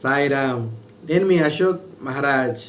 సాయిరామ్ నేను మీ అశోక్ మహారాజ్.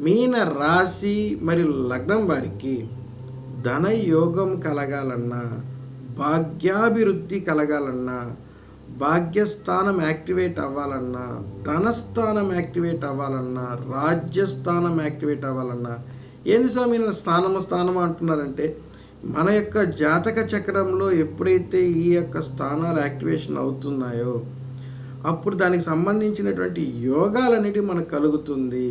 మీన రాశి మరియు లగ్నం వారికి ధనయోగం కలగాలన్నా భాగ్యాభివృద్ధి కలగాలన్నా భాగ్యస్థానం యాక్టివేట్ అవ్వాలన్నా ధనస్థానం యాక్టివేట్ అవ్వాలన్నా రాజ్యస్థానం యాక్టివేట్ అవ్వాలన్నా ఏంది స్వామి ఈయన స్థానము స్థానం అంటున్నారంటే మన యొక్క జాతక చక్రంలో ఎప్పుడైతే ఈ యొక్క స్థానాలు యాక్టివేషన్ అవుతున్నాయో అప్పుడు దానికి సంబంధించినటువంటి యోగాలన్నిటి మనకు కలుగుతుంది.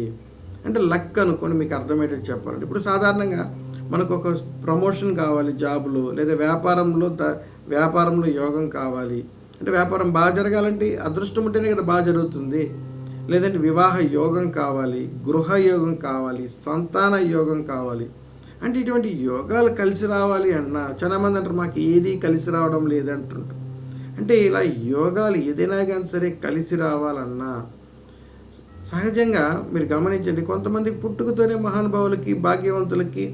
అంటే లక్ అనుకొని మీకు అర్థమయ్యేటట్టు చెప్పాలంటే ఇప్పుడు సాధారణంగా మనకు ఒక ప్రమోషన్ కావాలి జాబ్లో లేదా వ్యాపారంలో వ్యాపారంలో యోగం కావాలి. అంటే వ్యాపారం బాగా జరగాలంటే అదృష్టం ఉంటేనే కదా బాగా జరుగుతుంది. లేదంటే వివాహ యోగం కావాలి గృహ యోగం కావాలి సంతాన యోగం కావాలి. అంటే ఇటువంటి యోగాలు కలిసి రావాలి అన్నా చాలామంది అంటారు మాకు ఏది కలిసి రావడం లేదంటుంటారు. అంటే ఇలా యోగాలు ఏదైనా కానీ సరే కలిసి రావాలన్నా సహజంగా మీరు గమనించండి కొంతమంది పుట్టుకతోనే మహానుభావులకి భాగ్యవంతులకి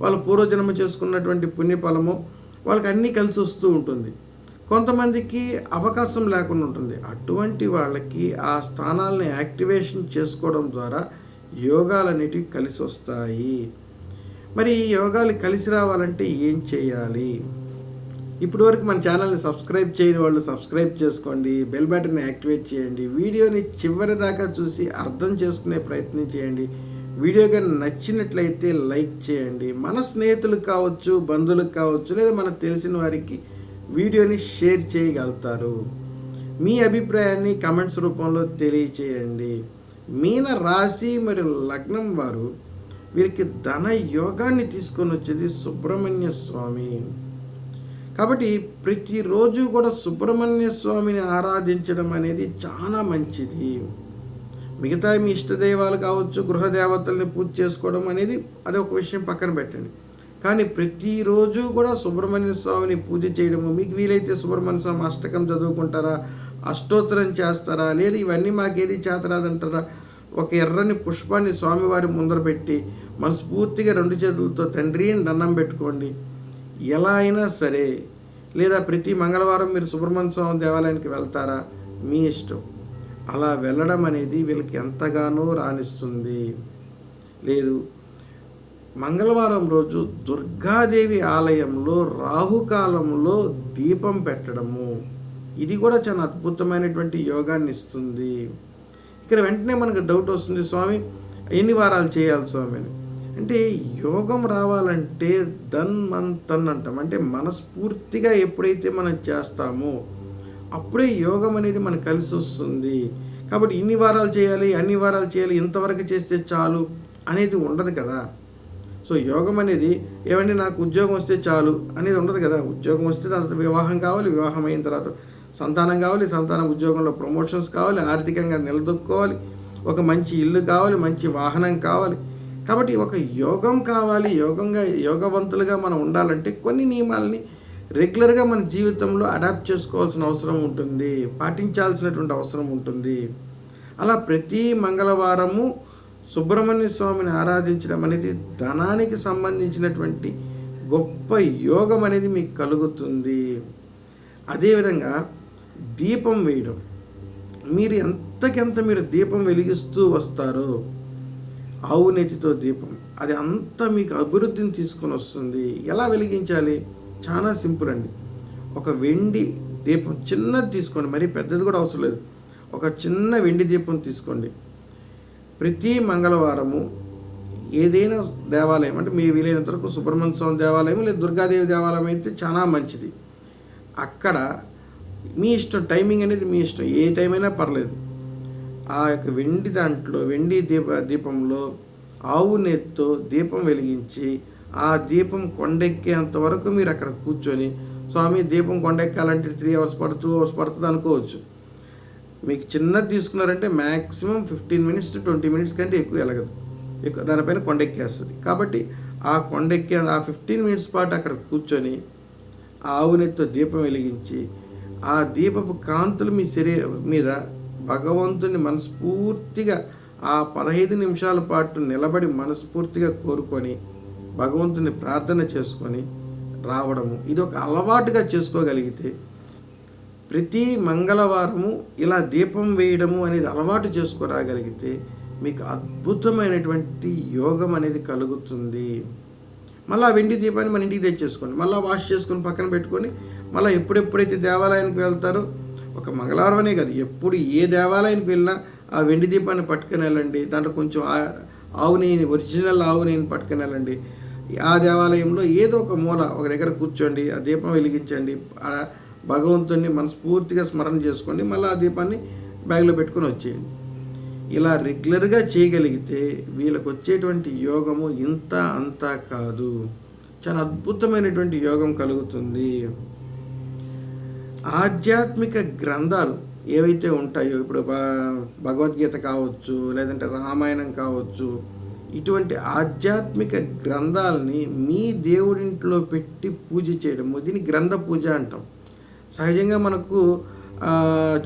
వాళ్ళ పూర్వజన్మ చేసుకున్నటువంటి పుణ్యఫలము వాళ్ళకి అన్నీ కలిసి వస్తూ ఉంటుంది. కొంతమందికి అవకాశం లేకుండా ఉంటుంది. అటువంటి వాళ్ళకి ఆ స్థానాలను యాక్టివేషన్ చేసుకోవడం ద్వారా యోగాలు అనేటివి కలిసి వస్తాయి. మరి ఈ యోగాలు కలిసి రావాలంటే ఏం చేయాలి? ఇప్పటి వరకు మన ఛానల్ని సబ్స్క్రైబ్ చేయని వాళ్ళు సబ్స్క్రైబ్ చేసుకోండి బెల్ బటన్ని యాక్టివేట్ చేయండి వీడియోని చివరి దాకా చూసి అర్థం చేసుకునే ప్రయత్నం చేయండి. వీడియో కానీ నచ్చినట్లయితే లైక్ చేయండి. మన స్నేహితులకు కావచ్చు బంధువులకు కావచ్చు లేదా మనకు తెలిసిన వారికి వీడియోని షేర్ చేయగలుగుతారు. మీ అభిప్రాయాన్ని కమెంట్స్ రూపంలో తెలియచేయండి. మీన రాశి మరియు లగ్నం వారు వీరికి ధన యోగాన్ని తీసుకొని వచ్చేది సుబ్రహ్మణ్య స్వామి. కాబట్టి ప్రతిరోజు కూడా సుబ్రహ్మణ్య స్వామిని ఆరాధించడం అనేది చాలా మంచిది. మిగతా మీ ఇష్టదైవాలు కావచ్చు గృహదేవతల్ని పూజ చేసుకోవడం అనేది అది ఒక విషయం పక్కన పెట్టండి. కానీ ప్రతిరోజు కూడా సుబ్రహ్మణ్య స్వామిని పూజ చేయడము మీకు వీలైతే సుబ్రహ్మణ్య స్వామి అష్టకం చదువుకుంటారా అష్టోత్తరం చేస్తారా లేదా ఇవన్నీ మాకేది చేతరాదంటారా ఒక ఎర్రని పుష్పాన్ని స్వామివారి ముందర పెట్టి మనస్ఫూర్తిగా రెండు చేతులతో తండ్రి అని దండం పెట్టుకోండి. ఎలా అయినా సరే లేదా ప్రతి మంగళవారం మీరు సుబ్రహ్మణ్య స్వామి దేవాలయానికి వెళ్తారా? మీ ఇష్టం. అలా వెళ్ళడం అనేది వీళ్ళకి ఎంతగానో రాణిస్తుంది. లేదు మంగళవారం రోజు దుర్గాదేవి ఆలయంలో రాహుకాలంలో దీపం పెట్టడము. ఇది కూడా చాలా అద్భుతమైనటువంటి యోగాన్ని ఇస్తుంది. ఇక్కడ వెంటనే మనకు డౌట్ వస్తుంది స్వామి ఎన్ని వారాలు చేయాలి స్వామి అని అంటే యోగం రావాలంటే దన్ మన్ తన్ అంటాం. అంటే మనస్ఫూర్తిగా ఎప్పుడైతే మనం చేస్తామో అప్పుడే యోగం అనేది మనకు కలిసి వస్తుంది. కాబట్టి ఇన్ని వారాలు చేయాలి అన్ని వారాలు చేయాలి ఇంతవరకు చేస్తే చాలు అనేది ఉండదు కదా. సో యోగం అనేది ఏమంటే నాకు ఉద్యోగం వస్తే చాలు అనేది ఉండదు కదా. ఉద్యోగం వస్తే తర్వాత వివాహం కావాలి వివాహం అయిన తర్వాత సంతానం కావాలి సంతానం ఉద్యోగంలో ప్రమోషన్స్ కావాలి ఆర్థికంగా నిలదొక్కోవాలి ఒక మంచి ఇల్లు కావాలి మంచి వాహనం కావాలి కాబట్టి ఒక యోగం కావాలి యోగంగా యోగవంతులుగా మనం ఉండాలంటే కొన్ని నియమాలని రెగ్యులర్గా మన జీవితంలో అడాప్ట్ చేసుకోవాల్సిన అవసరం ఉంటుంది పాటించాల్సినటువంటి అవసరం ఉంటుంది. అలా ప్రతి మంగళవారము సుబ్రహ్మణ్య స్వామిని ఆరాధించడం అనేది ధనానికి సంబంధించినటువంటి గొప్ప యోగం అనేది మీకు కలుగుతుంది. అదేవిధంగా దీపం వేయడం. మీరు ఎంతకెంత మీరు దీపం వెలిగిస్తూ వస్తారో ఆవునేతితో దీపం. అది అంతా మీకు అభివృద్ధిని తీసుకొని వస్తుంది. ఎలా వెలిగించాలి? చాలా సింపుల్ అండి. ఒక వెండి దీపం చిన్నది తీసుకోండి. మరీ పెద్దది కూడా అవసరం లేదు. ఒక చిన్న వెండి దీపం తీసుకోండి. ప్రతి మంగళవారము ఏదైనా దేవాలయం అంటే మీ వీలైనంత వరకు సుబ్రహ్మణ్య స్వామి దేవాలయం లేదా దుర్గాదేవి దేవాలయం అయితే చాలా మంచిది. అక్కడ మీ ఇష్టం టైమింగ్ అనేది మీ ఇష్టం. ఏ టైం అయినా పర్లేదు. ఆ యొక్క వెండి దాంట్లో వెండి దీప దీపంలో ఆవు నెత్తో దీపం వెలిగించి ఆ దీపం కొండెక్కేంత వరకు మీరు అక్కడ కూర్చొని స్వామి దీపం కొండెక్కాలంటే త్రీ అవర్స్ పడుతూ టూ అవర్స్ పడుతుంది అనుకోవచ్చు. మీకు చిన్నది తీసుకున్నారంటే maximum fifteen minutes to twenty minutes కంటే ఎక్కువ ఎలగదు. ఎక్కువ దానిపైన కొండెక్కేస్తుంది. కాబట్టి ఆ కొండెక్కే ఆ ఫిఫ్టీన్ మినిట్స్ పాటు అక్కడ కూర్చొని ఆవు నెత్తో దీపం వెలిగించి ఆ దీపపు కాంతులు మీ శరీరం మీద భగవంతుని మనస్ఫూర్తిగా ఆ పదహైదు నిమిషాల పాటు నిలబడి మనస్ఫూర్తిగా కోరుకొని భగవంతుని ప్రార్థన చేసుకొని రావడము. ఇది ఒక అలవాటుగా చేసుకోగలిగితే ప్రతి మంగళవారము ఇలా దీపం వేయడము అనేది అలవాటు చేసుకోరాగలిగితే మీకు అద్భుతమైనటువంటి యోగం అనేది కలుగుతుంది. మళ్ళీ వెండి దీపాన్ని మన ఇంటికి తెచ్చేసుకోండి. మళ్ళీ వాష్ చేసుకొని పక్కన పెట్టుకొని మళ్ళీ ఎప్పుడెప్పుడైతే దేవాలయానికి వెళ్తారో ఒక మంగళవారం అనే కాదు ఎప్పుడు ఏ దేవాలయానికి వెళ్ళినా ఆ వెండి దీపాన్ని పట్టుకుని వెళ్ళండి దాంట్లో కొంచెం ఆవు నెయ్యిని ఒరిజినల్ ఆవు నెయ్యిని పట్టుకుని వెళ్ళండి. ఆ దేవాలయంలో ఏదో ఒక మూల ఒక దగ్గర కూర్చోండి ఆ దీపం వెలిగించండి ఆ భగవంతుని మనస్ఫూర్తిగా స్మరణ చేసుకోండి మళ్ళీ ఆ దీపాన్ని బ్యాగ్లో పెట్టుకొని వచ్చేయండి. ఇలా రెగ్యులర్గా చేయగలిగితే వీళ్ళకి వచ్చేటువంటి యోగము ఇంత అంతా కాదు. చాలా అద్భుతమైనటువంటి యోగం కలుగుతుంది. ఆధ్యాత్మిక గ్రంథాలు ఏవైతే ఉంటాయో ఇప్పుడు భగవద్గీత కావచ్చు లేదంటే రామాయణం కావచ్చు ఇటువంటి ఆధ్యాత్మిక గ్రంథాలని మీ దేవుడింట్లో పెట్టి పూజ చేయడం. దీన్ని గ్రంథ పూజ అంటాం. సహజంగా మనకు ఆ,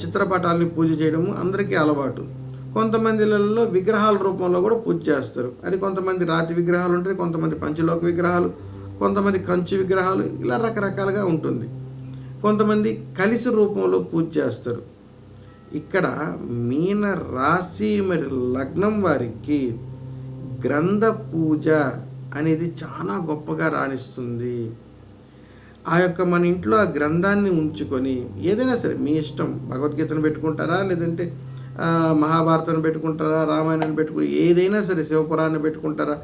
చిత్రపటాలని పూజ చేయడము అందరికీ అలవాటు. కొంతమందిలలో విగ్రహాల రూపంలో కూడా పూజ చేస్తారు. అది కొంతమంది రాతి విగ్రహాలు ఉంటాయి కొంతమంది పంచలోక విగ్రహాలు కొంతమంది కంచు విగ్రహాలు ఇలా రకరకాలుగా ఉంటుంది. కొంతమంది కలిసి రూపంలో పూజ చేస్తారు. ఇక్కడ మీన రాశి మరి లగ్నం వారికి గ్రంథ పూజ అనేది చాలా గొప్పగా రాణిస్తుంది. ఆ యొక్క మన ఇంట్లో ఆ గ్రంథాన్ని ఉంచుకొని ఏదైనా సరే మీ ఇష్టం భగవద్గీతను పెట్టుకుంటారా? లేదంటే మహాభారతాన్ని పెట్టుకుంటారా? రామాయణాన్ని పెట్టుకు ఏదైనా సరే శివపురాన్ని పెట్టుకుంటారా?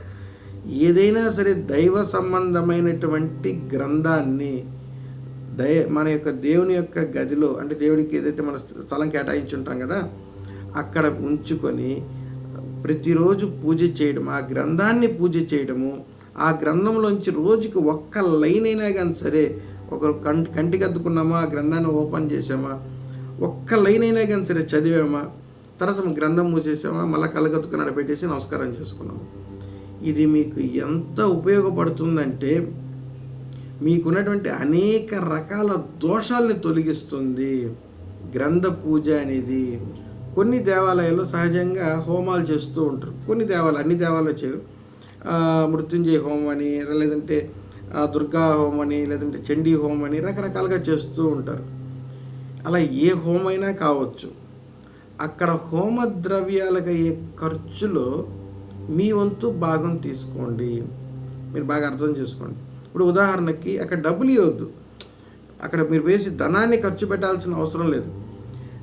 ఏదైనా సరే దైవ సంబంధమైనటువంటి గ్రంథాన్ని దయ మన యొక్క దేవుని యొక్క గదిలో అంటే దేవుడికి ఏదైతే మన స్థలం కేటాయించి ఉంటాం కదా అక్కడ ఉంచుకొని ప్రతిరోజు పూజ చేయడం ఆ గ్రంథాన్ని పూజ చేయడము ఆ గ్రంథంలోంచి రోజుకి ఒక్క లైన్ అయినా కానీ సరే ఒక కంటి కంటికి అద్దుకున్నామా ఆ గ్రంథాన్ని ఓపెన్ చేసామా ఒక్క లైన్ అయినా కానీ సరే చదివామా తర్వాత గ్రంథం మూసేసామా మళ్ళీ కళ్ళగత్తుకుని నడపెట్టేసి నమస్కారం చేసుకున్నాము. ఇది మీకు ఎంత ఉపయోగపడుతుందంటే మీకున్నటువంటి అనేక రకాల దోషాలని తొలగిస్తుంది గ్రంథ పూజ అనేది. కొన్ని దేవాలయాల్లో సహజంగా హోమాలు చేస్తూ ఉంటారు. కొన్ని దేవాలయాలు అన్ని దేవాలయాలు చేయరు. మృత్యుంజయ హోమం అని లేదంటే దుర్గా హోమం అని లేదంటే చండీ హోమం అని రకరకాలుగా చేస్తూ ఉంటారు. అలా ఏ హోమైనా కావచ్చు. అక్కడ హోమ ద్రవ్యాలకు అయ్యే ఖర్చులో మీ వంతు భాగం తీసుకోండి. మీరు బాగా అర్థం చేసుకోండి. ఇప్పుడు ఉదాహరణకి అక్కడ డబ్బులు ఇవ్వద్దు. అక్కడ మీరు వేసి ధనాన్ని ఖర్చు పెట్టాల్సిన అవసరం లేదు.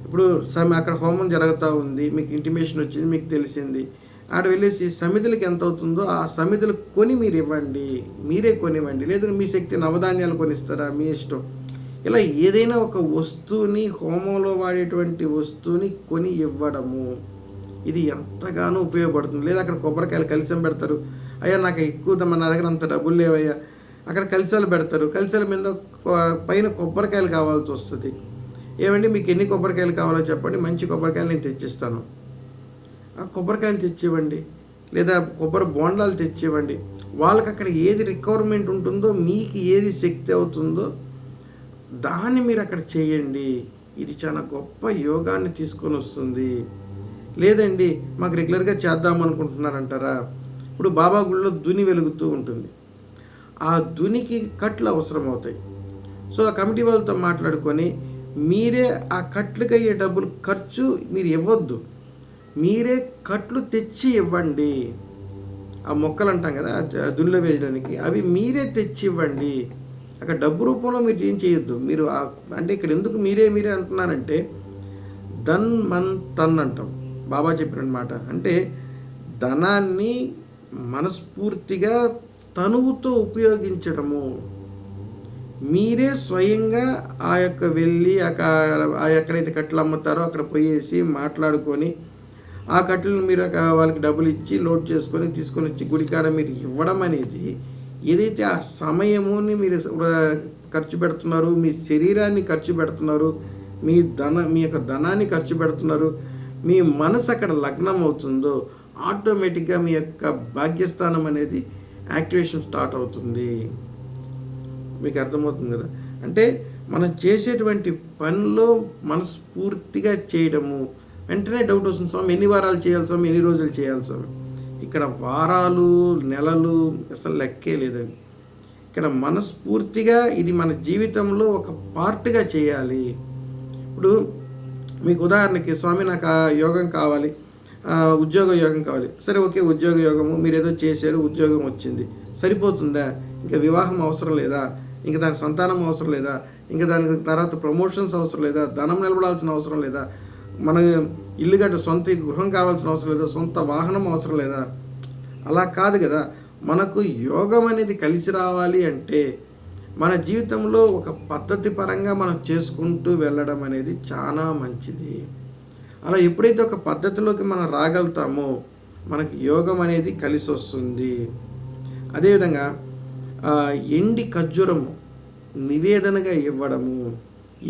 ఇప్పుడు సమి అక్కడ హోమం జరుగుతూ ఉంది మీకు ఇంటిమేషన్ వచ్చింది మీకు తెలిసింది. ఆడ వెళ్ళేసి సమితులకు ఎంత అవుతుందో ఆ సమితులు కొని మీరు ఇవ్వండి. మీరే కొనివ్వండి. లేదంటే మీ శక్తి నవధాన్యాలు కొనిస్తారా? మీ ఇష్టం. ఇలా ఏదైనా ఒక వస్తువుని హోమంలో వాడేటువంటి వస్తువుని కొని ఇవ్వడము. ఇది ఎంతగానో ఉపయోగపడుతుంది. లేదా అక్కడ కొబ్బరికాయలు కలిసం పెడతారు. అయ్యా నాకు ఎక్కువ మన నా దగ్గర అంత డబ్బులు లేవయ్యా. అక్కడ కలిసాలు పెడతారు. కలిసాల మీద కొ- పైన కొబ్బరికాయలు కావాల్సి వస్తుంది. ఏమండి మీకు ఎన్ని కొబ్బరికాయలు కావాలో చెప్పండి. మంచి కొబ్బరికాయలు నేను తెచ్చిస్తాను. ఆ కొబ్బరికాయలు తెచ్చివ్వండి. లేదా కొబ్బరి బోండాలు తెచ్చివ్వండి. వాళ్ళకి అక్కడ ఏది రిక్వైర్మెంట్ ఉంటుందో మీకు ఏది శక్తి అవుతుందో దాన్ని మీరు అక్కడ చేయండి. ఇది చాలా గొప్ప యోగాన్ని తీసుకొని వస్తుంది. లేదండి మాకు రెగ్యులర్గా చేద్దాం అనుకుంటున్నారంటారా? ఇప్పుడు బాబా గుళ్ళో దుని వెలుగుతూ ఉంటుంది. ఆ దునికి కట్లు అవసరం అవుతాయి సో ఆ కమిటీ వాళ్ళతో మాట్లాడుకొని మీరే ఆ కట్లకి అయ్యే డబ్బులు ఖర్చు మీరు ఇవ్వద్దు. మీరే కట్లు తెచ్చి ఇవ్వండి. ఆ మొక్కలు అంటాం కదా దునిలో వేయడానికి అవి మీరే తెచ్చి ఇవ్వండి. అక్కడ డబ్బు రూపంలో మీరు ఏం చేయొద్దు. మీరు అంటే ఇక్కడ ఎందుకు మీరే మీరే అంటున్నారంటే ధన్ మన్ తన్ అంటాం. బాబా చెప్పిన మాట. అంటే ధనాన్ని మనస్ఫూర్తిగా తనువుతో ఉపయోగించడము మీరే స్వయంగా ఆ యొక్క వెళ్ళి ఆ ఎక్కడైతే కట్టెలు అమ్ముతారో అక్కడ పోయేసి మాట్లాడుకొని ఆ కట్టెలను మీరు వాళ్ళకి డబ్బులు ఇచ్చి లోడ్ చేసుకొని తీసుకొని వచ్చి గుడికాడ మీరు ఇవ్వడం అనేది ఏదైతే ఆ సమయముని మీరు ఖర్చు పెడుతున్నారు మీ శరీరాన్ని ఖర్చు పెడుతున్నారు మీ ధన మీ యొక్క ధనాన్ని ఖర్చు పెడుతున్నారు మీ మనసు అక్కడ లగ్నం అవుతుందో ఆటోమేటిక్గా మీ యొక్క భాగ్యస్థానం అనేది యాక్టివేషన్ స్టార్ట్ అవుతుంది. మీకు అర్థమవుతుంది కదా? అంటే మనం చేసేటువంటి పనిలో మనస్ఫూర్తిగా చేయడము వెంటనే డౌట్ వస్తుంది స్వామి ఎన్ని వారాలు చేయాలి స్వామి? ఎన్ని రోజులు చేయాలి స్వామి? ఇక్కడ వారాలు నెలలు అసలు లెక్కే లేదండి. ఇక్కడ మనస్ఫూర్తిగా ఇది మన జీవితంలో ఒక పార్ట్గా చేయాలి. ఇప్పుడు మీకు ఉదాహరణకి స్వామి నాకు ఆ యోగం కావాలి. ఉద్యోగ యోగం కావాలి. సరే ఓకే ఉద్యోగ యోగము మీరు ఏదో చేశారు ఉద్యోగం వచ్చింది. సరిపోతుందా? ఇంకా వివాహం అవసరం లేదా? ఇంకా దాని సంతానం అవసరం లేదా? ఇంకా దానికి తర్వాత ప్రమోషన్స్ అవసరం లేదా? ధనం నిలబడాల్సిన అవసరం లేదా? మన ఇల్లు గట్ట సొంత గృహం కావాల్సిన అవసరం లేదా? సొంత వాహనం అవసరం లేదా? అలా కాదు కదా. మనకు యోగం అనేది కలిసి రావాలి అంటే మన జీవితంలో ఒక పద్ధతి పరంగా మనం చేసుకుంటూ వెళ్ళడం అనేది చాలా మంచిది. అలా ఎప్పుడైతే ఒక పద్ధతిలోకి మనం రాగలుగుతామో మనకి యోగం అనేది కలిసి వస్తుంది. అదేవిధంగా ఎండి ఖర్జూరము నివేదనగా ఇవ్వడము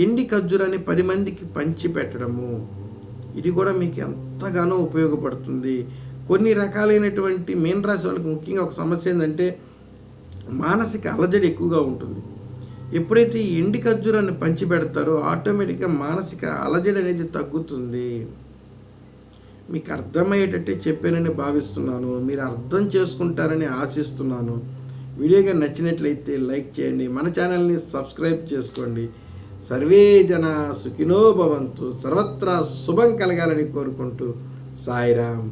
ఎండి ఖర్జూరాన్ని పది మందికి పంచిపెట్టడము ఇది కూడా మీకు ఎంతగానో ఉపయోగపడుతుంది. కొన్ని రకాలైనటువంటి మీన రాశి వాళ్ళకి ముఖ్యంగా ఒక సమస్య ఏంటంటే మానసిక అలజడి ఎక్కువగా ఉంటుంది. ఎప్పుడైతే ఈ ఎండి ఖర్జూరాన్ని పంచిపెడతారో ఆటోమేటిక్గా మానసిక అలజడి అనేది తగ్గుతుంది. మీకు అర్థమయ్యేటట్టే చెప్పానని భావిస్తున్నాను. మీరు అర్థం చేసుకుంటారని ఆశిస్తున్నాను. వీడియోగా నచ్చినట్లయితే లైక్ చేయండి. మన ఛానల్ని సబ్స్క్రైబ్ చేసుకోండి. సర్వే జన సుఖినో భవంతు. సర్వత్రా శుభం కలగాలని కోరుకుంటూ సాయిరామ్.